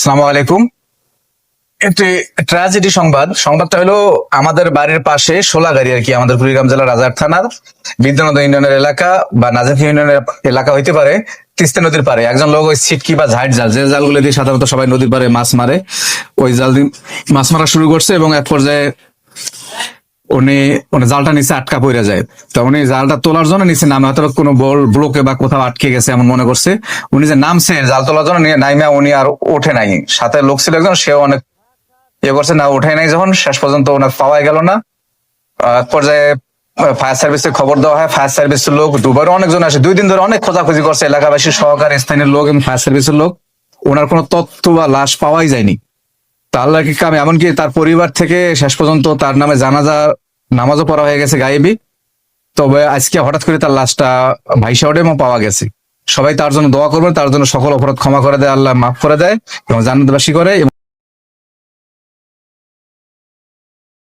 সালামু আলাইকুম একটি ট্র্যাজেডি সংবাদ। সংবাদটা হলো, আমাদের বাড়ির পাশে সোলাগাড়ি আর কি, আমাদের কুড়িগ্রাম জেলার রাজার থানার বিদ্যানন্দ ইউনিয়নের এলাকা বা নাজাফি ইউনিয়নের এলাকা হইতে পারে, তিস্তা নদীর পারে একজন লোক ওই ছিটকি বা ঝাইট জাল, যে জালগুলো দিয়ে সাধারণত সবাই নদীর পারে মাছ মারে, ওই জাল দিয়ে মাছ মারা শুরু করছে এবং এক পর্যায়ে উনি উনি জালটা নিচে আটকা পড়ে যায়। তো উনি জালটা তোলার জন্য নিচে নামে হয়তো কোনো বল ব্লকে বা কোথাও আটকে গেছে এমন মনে করছে। উনি যে নামছে, জাল তোলার জন্য নিয়ে নাইমা উনি আর ওঠে নাই। সাথে লোক ছিল একজন, সেও অনেক ইয়ে করছে, না ওঠে নাই যখন, শেষ পর্যন্ত ওনার পাওয়া গেল না। পর্যায়ে ফায়ার সার্ভিসে খবর দেওয়া হয় ফায়ার সার্ভিসের লোক, দুবারও অনেকজন আসে। দুই দিন ধরে অনেক খোঁজাখুঁজি করছে এলাকাবাসী, সহকারে স্থানীয় লোক এবং ফায়ার সার্ভিসের লোক। ওনার কোনো তথ্য বা লাশ পাওয়াই যায়নি। তা আল্লাহ কি কাম? এমনকি তার পরিবার থেকে শেষ পর্যন্ত তার নামে জানাজা নামাজও পড়া হয়ে গেছে গায়েবি। তবে আজকে হঠাৎ করে তার লাশটা ভাইসা এবং পাওয়া গেছে। সবাই তার জন্য দোয়া করবেন, তার জন্য সকল অপরাধ ক্ষমা করে দেয়, আল্লাহ মাফ করে দেয় এবং জান্নাতবাসী করে